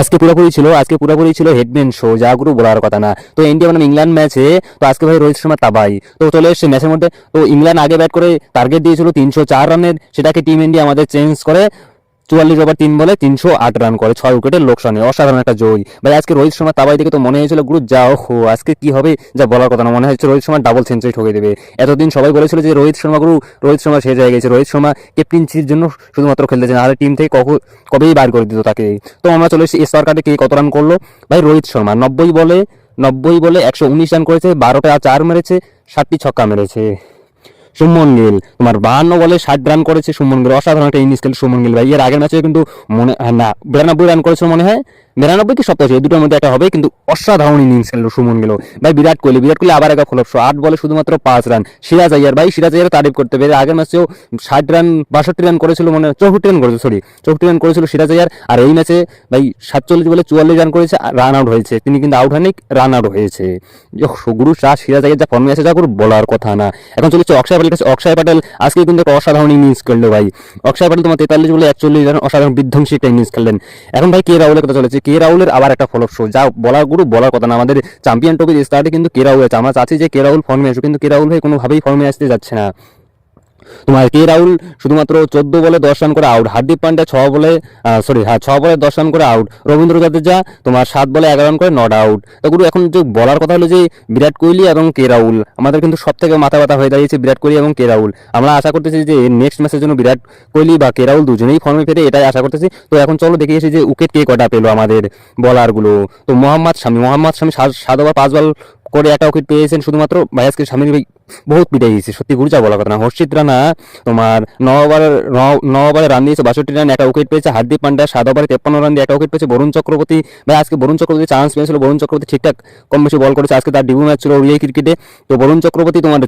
আজকে পুরোপুরি ছিল, আজকে পুরোপুরি ছিল হেডম্যান শো যা গুরু বলার কথা না। তো ইন্ডিয়া মানে ইংল্যান্ড ম্যাচে তো আজকে ভাই রোহিত শর্মা তাবাই। তো চলে এসছে ম্যাচের মধ্যে, তো ইংল্যান্ড আগে ব্যাট করে টার্গেট দিয়েছিল তিনশো চার রানের সেটাকে টিম ইন্ডিয়া আমাদের চেঞ্জ করে চুয়াল্লিশ ওভার তিন বলে তিনশো আট রান করে, ছয় উইকেটের লোকসানে। অসাধারণ একটা জয়। ভাই, আজকে রোহিত শর্মা তাবাই দেখে তো মনে হয়েছিল, গুরু, যাও হো, আজকে কি হবে? যা বলার কথা না, মনে হচ্ছে রোহিত শর্মা ডাবল সেঞ্চুরি ঠকে দেবে। এতদিন সবাই বলেছিল যে, রোহিত শর্মা, গুরু, রোহিত শর্মা শেষ হয়ে গেছে। রোহিত শর্মা ক্যাপ্টেন্সির জন্য শুধুমাত্র খেলতেছে নাহলে টিম থেকে কখন কবেই বার করে দিত তাকে? তো আমরা চলে এসেছি স্টার কার্ডে কে কত রান করল? ভাই, রোহিত শর্মা, নব্বই বলে নব্বই বলে একশো উনিশ রান করেছে, বারোটা চার মেরেছে, সাতটি ছক্কা মেরেছে। সুমন গিল। তোমার বাহান্ন বলে ষাট রান করেছে সুমন গিল। অসাধারণ একটা ইনিংস খেলে সুমন গিল ভাই। এর আগের ম্যাচে কিন্তু মনে হয় না, বিরানব্বই রান করেছে মনে হয়? বিরানব্বই কি সপ্তাহ এই দুটোর মধ্যে একটা হবে কিন্তু অসাধারণ ইনিংস খেললো সুমন গেল। ভাই, বিরাট কোহলি বিরাট কোহলি আবার একটা ফলপশো আট বলে শুধুমাত্র পাঁচ রান সিরাজ আইয়ার ভাই, সিরাজ আইয়ার তারিফ করতে পেরে আগের ম্যাচেও ষাট রান বাষট্টি রান করেছিল মনে চৌষট্টি রান করেছিল সরি চৌষট্টি রান করেছিল সিরাজ আইয়ার আর এই ম্যাচে ভাই, সাতচল্লিশ বলে চুয়াল্লিশ রান করেছে রান আউট হয়েছে। তিনি কিন্তু আউট হয়নি রান আউট হয়েছে। গুরু শাহ, সিরাজ আইয়ার যা ফর্মে আছে, যা করে বলার কথা না। এখন চলেছে অক্ষয় প্যাটেল কাছে। অক্ষয় প্যাটেল আজকে কিন্তু একটা অসাধারণ ইনিংস খেললো, ভাই। অক্ষয় প্যাটেল তোমার তেতাল্লিশ বলে একচল্লিশ রান অসাধারণ বিধ্বংসী একটা ইনিংস খেললেন। এখন ভাই, কে রাহুলের কথা চলেছে? কে রাহুলের আবার একটা ফলপ শো যা বলার গুরু, বলার কথা না। আমাদের চ্যাম্পিয়ন ট্রফির স্টার্টে কিন্তু কে রাহুল আছে আমরা চাচ্ছি যে কে রাহুল ফর্মে আসুক কিন্তু কে রাহুল ভাই কোনোভাবেই ফর্মে আসতে যাচ্ছে না। তোমার কে রাহুল? শুধুমাত্র চোদ্দ বলে দশ রান করে আউট হার্দিক পান্ডা ছ বলে সরি হ্যাঁ ছ বলে দশ রান করে আউট রবীন্দ্র জাদেজা তোমার সাত বলে এগারো রান করে নট আউট তো গুরু, এখন যে বলার কথা হলো যে বিরাট কোহলি এবং কে রাহুল, আমাদের কিন্তু সব থেকে মাথা ব্যথা হয়ে দাঁড়িয়েছে বিরাট কোহলি এবং কে রাহুল। আমরা আশা করতেছি যে নেক্সট ম্যাচের জন্য বিরাট কোহলি বা কে রাহুল দুজনেই ফর্মে ফেরে, এটাই আশা করতেছি। তো এখন চলো দেখে এসে যে উইকেট কে কটা পেল আমাদের বলারগুলো। তো মোহাম্মদ শামি মোহাম্মদ শামি সাত- ওভার পাঁচ বল করে একটা উইকেট পেয়েছেন শুধুমাত্র ভাইয়াসকে স্বামীর বহুত পিটাই দিয়েছে সত্যি গুরুচা বলা কথা না। হর্ষিত রানা, তোমার ন ন- ওভারে রান দিয়েছে, বাষট্টি রান একটা উইকেট পেয়েছে, হার্দিক পান্ডা সাত ওভারে তেপ্পান্ন রান দিয়ে একটা উইকেট পেয়েছে, বরুণ চক্রবর্তী। ভাই, আজকে বরুণ চক্রবর্তী চান্স পেয়েছিল, বরুণ চক্রবর্তী ঠিকঠাক কম বেশি বল করেছে, আজকে তার ডিবু ম্যাচ ছিল ওড়িয়াই ক্রিকেটে তো বরুণ চক্রবর্তী তোমার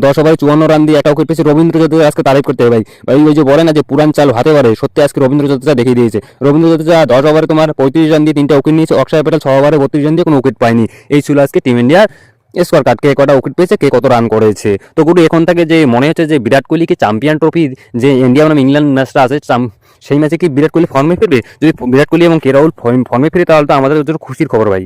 দশ ওভারে চুয়ান্ন রান দিয়ে একটা উইকেট পেয়েছে, রবীন্দ্র জাদেজা আজকে তারিফ করতে হবে ভাই। ভাই, ওই যে বলে না যে পুরান চাল হাতে পারে সত্যি আজকে রবীন্দ্র জাদেজা দেখিয়ে দিয়েছে। রবীন্দ্র জাদেজা দশ ওভারে তোমার পঁয়ত্রিশ রান দিয়ে তিনটা উইকেট নিয়েছে অক্ষয় প্যাটেল ছ ওভারে বত্রিশ রান দিয়ে কোনো উইকেট পায়নি। এই ছিল আজকে টিম ইন্ডিয়ার স্কোর কার্ড কে কটা উইকেট পেয়েছে, কে কত রান করেছে। তো গুরু, এখন থেকে যে মনে হচ্ছে যে বিরাট কোহলিকে চ্যাম্পিয়ন ট্রফি যে ইন্ডিয়া বনাম ইংল্যান্ড ম্যাচটা আছে সেই ম্যাচে কি বিরাট কোহলি ফর্মে ফিরবে? যদি বিরাট কোহলি এবং কে রাহুল ফর্মে ফিরে, তাহলে তো আমাদের জন্য খুশির খবর ভাই।